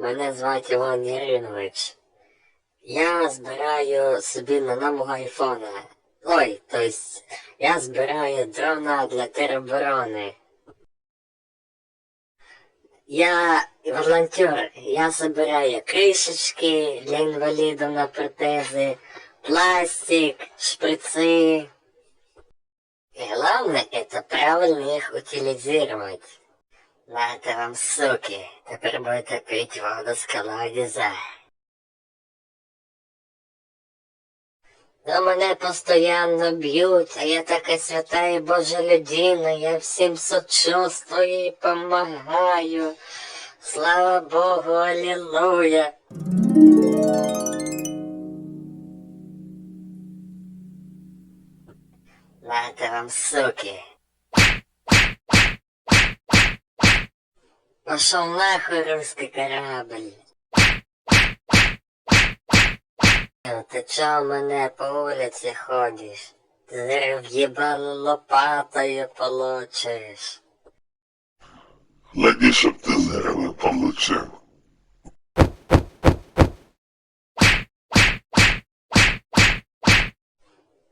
Мене звати Іван Яринович. Я збираю собі на нового айфона. Ой, то есть, я збираю дрона для тероборони. Я волонтер, я собираю кришечки для інвалідів на протези, пластик, шприцы. И главное, это правильно их утилизировать. Нате вам, суки, тепер будете пить воду з колодязя. Да мене постійно б'ють, а я така свята і Божа людина, я всім сочувствую і помагаю. Слава Богу, алілуя. Нате вам, суки. Пошел нахуй русский корабль. Е, Ти чо мене по вулиці ходиш? Ти зараз в'їбало лопатою получиш. Гляди, щоб ти зараз получив.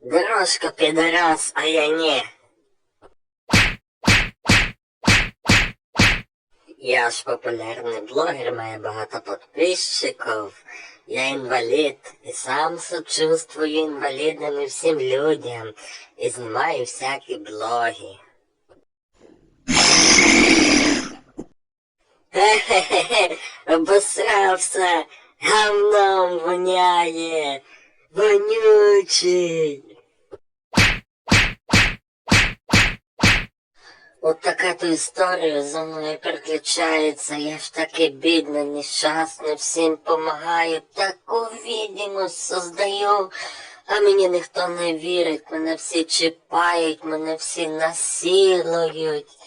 Дорожка підарас, а я ні. Я ж популярний блогер, маю багато підписчиків. Я інвалід і сам сочувствую інвалідним і всім людям. І знімаю всякі блоги. Хе-хе-хе, обосрався, говном воняє, вонючий. От така то історія за мною приключається, я ж таки бідний, нещасний, всім помагаю, таку відомість создаю, а мені ніхто не вірить, мене всі чіпають, мене всі насилують.